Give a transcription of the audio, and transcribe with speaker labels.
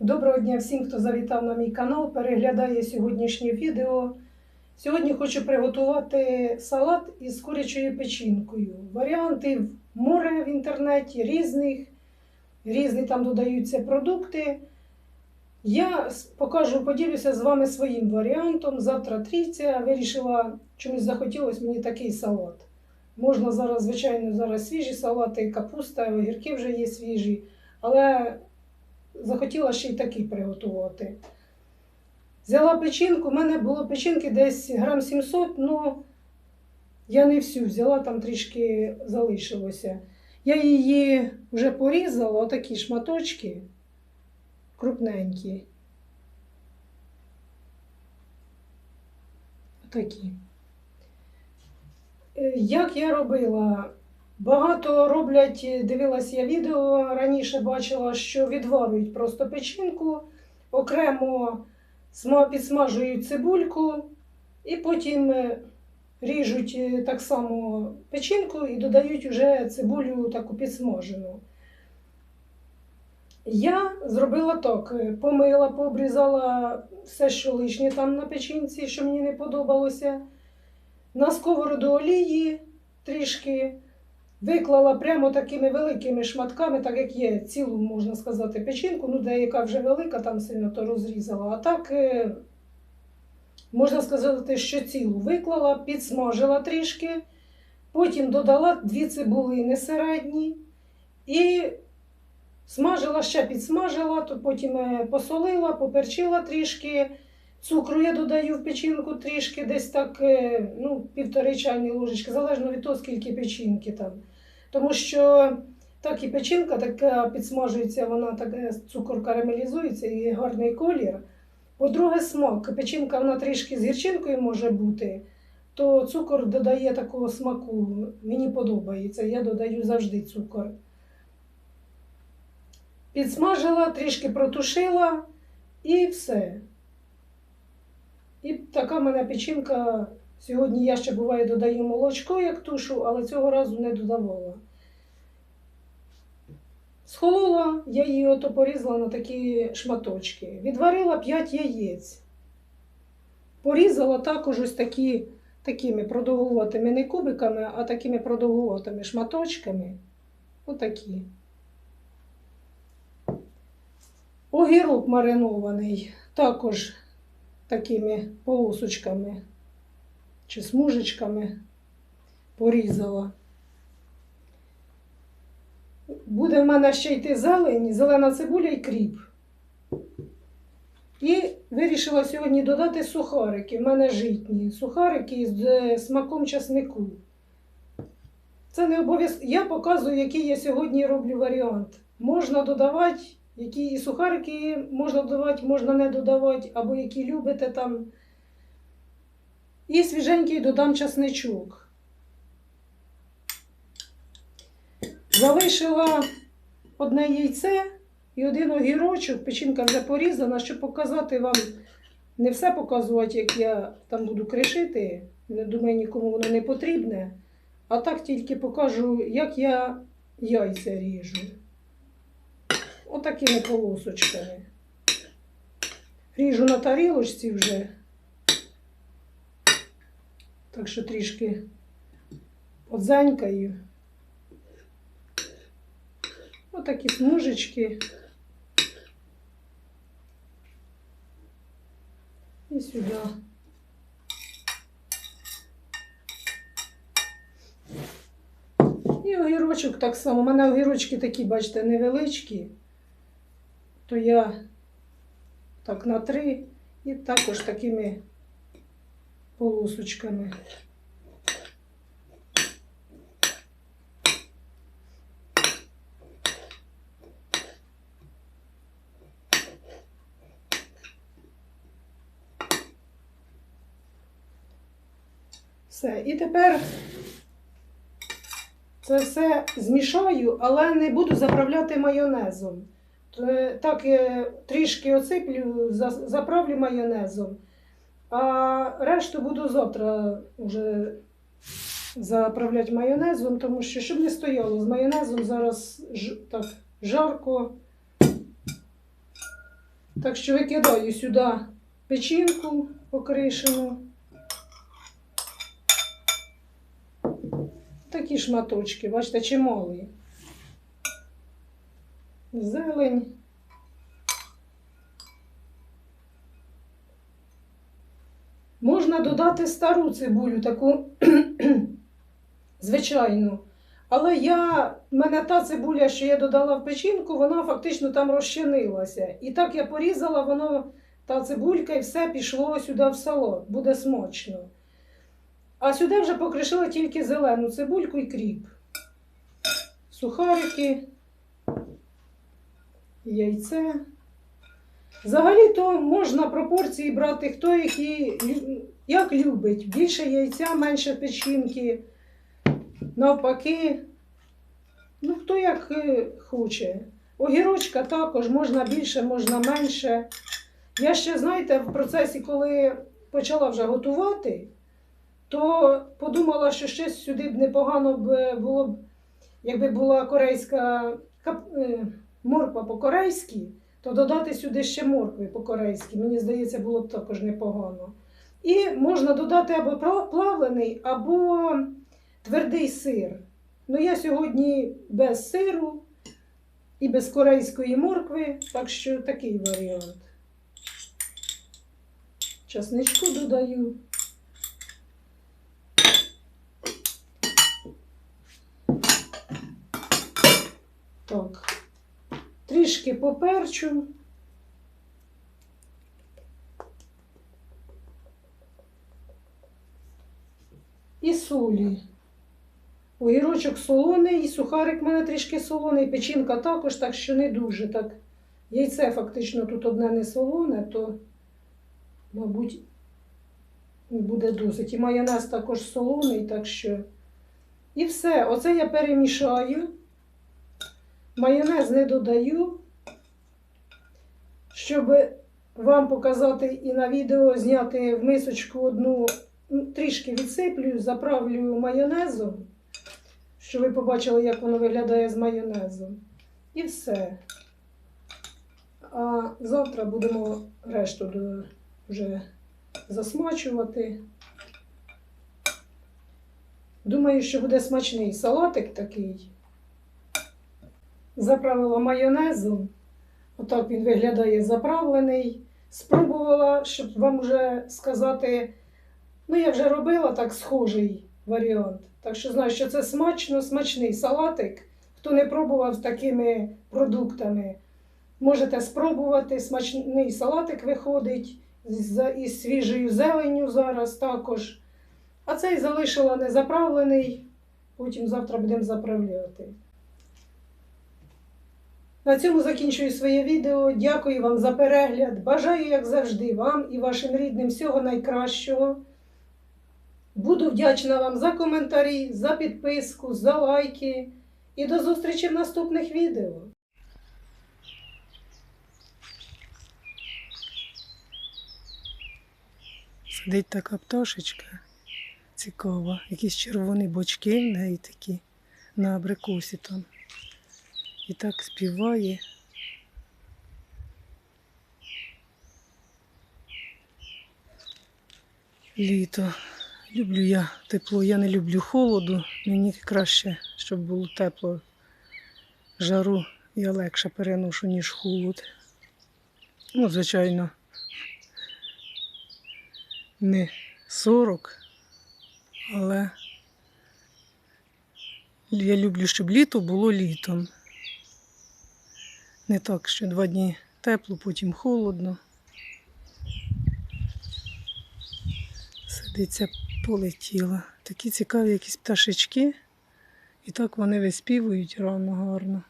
Speaker 1: Доброго дня всім, хто завітав на мій канал, переглядає сьогоднішнє відео. Сьогодні хочу приготувати салат із курячою печінкою. Варіантів море в інтернеті, різних, різні там додаються продукти. Я покажу, поділюся з вами своїм варіантом. Завтра трійця. Вирішила, чомусь захотілося мені такий салат. Можна зараз, звичайно, зараз свіжі салати, капуста, огірки вже є свіжі, але захотіла ще й такий приготувати. Взяла печінку, у мене було печінки десь грам 700, але я не всю взяла, там трішки залишилося. Я її вже порізала, отакі шматочки крупненькі. Отакі. Е, Як я робила? Багато роблять, дивилась я відео раніше бачила, що відварюють просто печінку, окремо підсмажують цибульку і потім е, ріжуть е, так само печінку і додають вже цибулю таку підсмажену. Я зробила так: е, помила, пообрізала все, що лишнє там на печінці, що мені не подобалося. На сковороду олії трішки. Виклала прямо такими великими шматками, так як є цілу, можна сказати, печінку, ну деяка вже велика, там сильно то розрізала. А так, е, можна сказати, що цілу виклала, підсмажила трішки, потім додала дві цибулини середні і смажила, ще підсмажила, то потім е, посолила, поперчила трішки. Цукру я додаю в печінку трішки, десь так, е, ну, півтори чайні ложечки, залежно від того, скільки печінки там. Тому що так і печінка така підсмажується, вона так, е, цукор карамелізується і гарний колір. По-друге, смак. Печінка вона трішки з гірчинкою може бути, то цукор додає такого смаку. Мені подобається, я додаю завжди цукор. Підсмажила, трішки протушила і все. Така в мене печінка. Сьогодні я ще буває додаю молочко, як тушу, але цього разу не додавала. Схолола, я її ото порізала на такі шматочки. Відварила 5 яєць. Порізала також ось такі, такими продовгуватими не кубиками, а такими продовгуватими шматочками. Отакі. Огірок маринований також такими полосочками чи смужечками порізала. Буде в мене ще йти зелень, зелена цибуля і кріп. І вирішила сьогодні додати сухарики. В мене житні. Сухарики з е, смаком часнику. Це не обов'язково. Я показую, який я сьогодні роблю варіант. Можна додавати, які і сухарики можна додавати, можна не додавати, або які любите там. І свіженький додам часничок. Залишила одне яйце і один огірочок. Печінка вже порізана, щоб показати вам, не все показувати, як я там буду кришити. Не думаю, нікому воно не потрібне. А так тільки покажу, як я яйця ріжу. Отакими полосочками. Ріжу на тарілочці вже. Так що трішки подзенькаю. Отакі смужечки. І сюди. І огірочок так само. У мене огірочки такі, бачите, невеличкі. То я так на три і також такими полосочками. Все. І тепер це все змішаю, але не буду заправляти майонезом. Е, Так трішки осиплю, заправлю майонезом. А решту буду завтра вже заправляти майонезом, тому що щоб не стояло з майонезом зараз так жарко. Так що викидаю сюди печінку покришену. Такі шматочки, бачите, чималі. Зелень. Можна додати стару цибулю, таку звичайну. Але я, в мене та цибуля, що я додала в печінку, вона фактично там розчинилася. І так я порізала, воно, та цибулька і все пішло сюди в салат. Буде смачно. А сюди вже покришила тільки зелену цибульку і кріп. Сухарики, яйце. Взагалі-то можна пропорції брати, хто які, як любить. Більше яйця, менше печінки. Навпаки, ну хто як е, хоче. Огірочка також можна більше, можна менше. Я ще, знаєте, в процесі, коли почала вже готувати, то подумала, що ще сюди б непогано б було б, якби була корейська е, морква по-корейськи, то додати сюди ще моркви по-корейськи. Мені здається, було б також непогано. І можна додати або плавлений, або твердий сир. Ну, я сьогодні без сиру і без корейської моркви, так що такий варіант. Часничку додаю. Так, трішки поперчу. І солі. Огірочок солоний, і сухарик в мене трішки солоний, печінка також, так що не дуже так. Яйце фактично тут одне не солоне, то, мабуть, буде досить. І майонез також солоний, так що. І все. Оце я перемішаю. Майонез не додаю, щоб вам показати і на відео зняти в мисочку одну, ну, трішки відсиплю, заправлю майонезом, щоб ви побачили, як воно виглядає з майонезом. І все. А завтра будемо решту вже засмачувати. Думаю, що буде смачний салатик такий. Заправила майонезом. Отак він виглядає заправлений. Спробувала, щоб вам вже сказати, ну я вже робила так схожий варіант. Так що знаю, що це смачно, смачний салатик. Хто не пробував з такими продуктами, можете спробувати. Смачний салатик виходить із свіжою зеленню зараз також. А цей залишила незаправлений, потім завтра будемо заправляти. На цьому закінчую своє відео. Дякую вам за перегляд. Бажаю, як завжди, вам і вашим рідним всього найкращого. Буду вдячна вам за коментарі, за підписку, за лайки. І до зустрічі в наступних відео. Сидить така пташечка цікава. Якісь червоні бочки в неї такі на абрикосі там. І так співає. Літо. Люблю я тепло, я не люблю холоду. Мені краще, щоб було тепло. Жару я легше переношу, ніж холод. Ну, звичайно, не 40, але я люблю, щоб літо було літом. Не так, що два дні тепло, потім холодно. Сидиться, полетіла. Такі цікаві якісь пташечки. І так вони виспівують рано гарно.